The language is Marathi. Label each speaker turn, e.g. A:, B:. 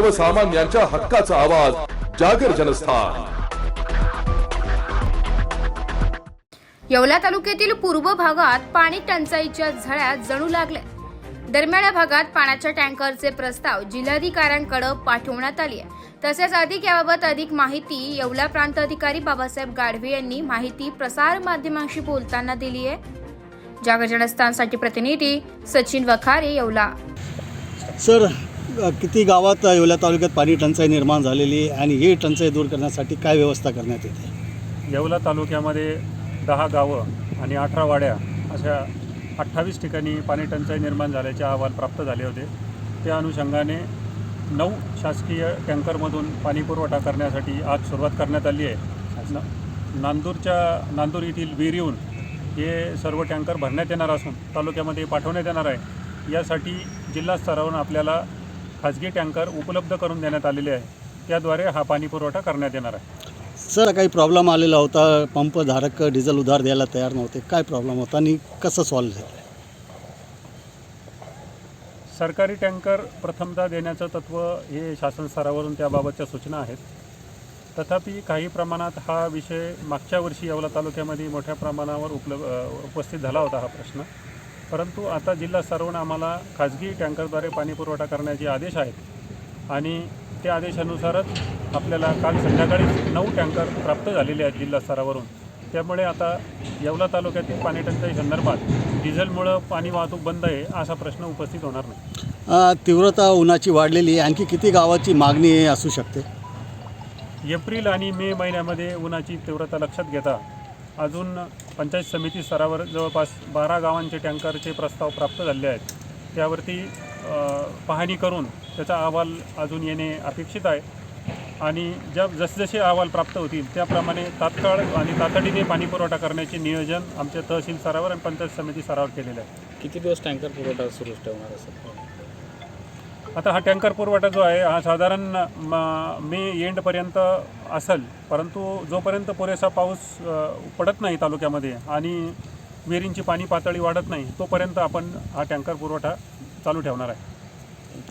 A: सर्वसामान्यांच्या हक्काचा आवाज जागर जनस्थान.
B: येवला तालुक्यातील पूर्व भागात पाणी टंचाईच्या झळ्या जणू लागल्या दरम्यान या भागात पाण्याच्या टँकरचे प्रस्ताव जिल्हाधिकाऱ्यांकडे पाठवण्यात आली. तसेच अधिक याबाबत अधिक माहिती येवला प्रांत अधिकारी बाबासाहेब गाढवे यांनी माहिती प्रसार माध्यमांशी बोलताना दिली आहे. जागर जनस्थानसाठी प्रतिनिधी सचिन वखारे येवला.
C: सर किती गावात येवल्या तालुक्यात पाणी टंचाई निर्माण झालेली आहे आणि ही टंचाई दूर करण्यासाठी काय व्यवस्था करण्यात येते?
D: येवला तालुक्यामध्ये दहा गावं आणि अठरा वाड्या अशा अठ्ठावीस ठिकाणी पाणी टंचाई निर्माण झाल्याचे अहवाल प्राप्त झाले होते. त्या अनुषंगाने नऊ शासकीय टँकरमधून पाणी पुरवठा करण्यासाठी आज सुरुवात करण्यात आली आहे. न नांदूरच्या नांदूर येथील विहिरीहून हे सर्व टँकर भरण्यात येणार असून तालुक्यामध्ये पाठवण्यात येणार आहे. यासाठी जिल्हा स्तरावरून आपल्याला खाजगी टँकर उपलब्ध करून देण्यात आलेले आहे. त्याद्वारे हा पाणी पुरवठा करण्यात येणार आहे.
C: सर काही प्रॉब्लेम आलेला होता. पंपधारक डिझेल उधार द्यायला तयार नव्हते. काय प्रॉब्लेम होता आणि कसं सॉल्व्ह झालं?
D: सरकारी टँकर प्रथमतः देण्याचं तत्त्व हे शासन स्तरावरून त्याबाबतच्या सूचना आहेत. तथापि काही प्रमाणात हा विषय मागच्या वर्षी येवला तालुक्यामध्ये मोठ्या प्रमाणावर उपलब्ध उपस्थित झाला होता हा प्रश्न. परंतु आता जिल्हा स्तरावरून आम्हाला खाजगी टँकरद्वारे पाणी पुरवठा करण्याचे आदेश आहेत. आणि त्या आदेशानुसारच आपल्याला काल संध्याकाळी नऊ टँकर प्राप्त झालेले आहेत जिल्हा स्तरावरून. त्यामुळे आता येवला तालुक्यातील पाणी टंचाई संदर्भात डिझेलमुळं पाणी वाहतूक बंद आहे असा प्रश्न उपस्थित होणार नाही.
C: तीव्रता उन्हाची वाढलेली आणखी किती गावाची मागणी असू शकते?
D: एप्रिल आणि मे महिन्यामध्ये उन्हाची तीव्रता लक्षात घेता अजून पंचायत समिती स्तरावर जवळपास बारा गावांचे टँकरचे प्रस्ताव प्राप्त झाले आहेत. त्यावरती पाहणी करून त्याचा अहवाल अजून येणे अपेक्षित आहे. आणि ज्या जसजसे अहवाल प्राप्त होतील त्याप्रमाणे तात्काळ आणि तातडीने पाणी पुरवठा करण्याचे नियोजन आमच्या तहसील स्तरावर आणि पंचायत समिती स्तरावर केलेलं आहे.
E: किती दिवस टँकर पुरवठा सुरू ठेवणार असेल
D: आता हा टँकर पुरवठा जो आहे हा साधारण म- मे एंडपर्यंत असेल. परंतु जोपर्यंत पुरेसा पाऊस पडत नाही तालुक्यामध्ये आणि विहिरींची पाणी पातळी वाढत नाही तोपर्यंत आपण हा टँकर पुरवठा चालू ठेवणार आहे.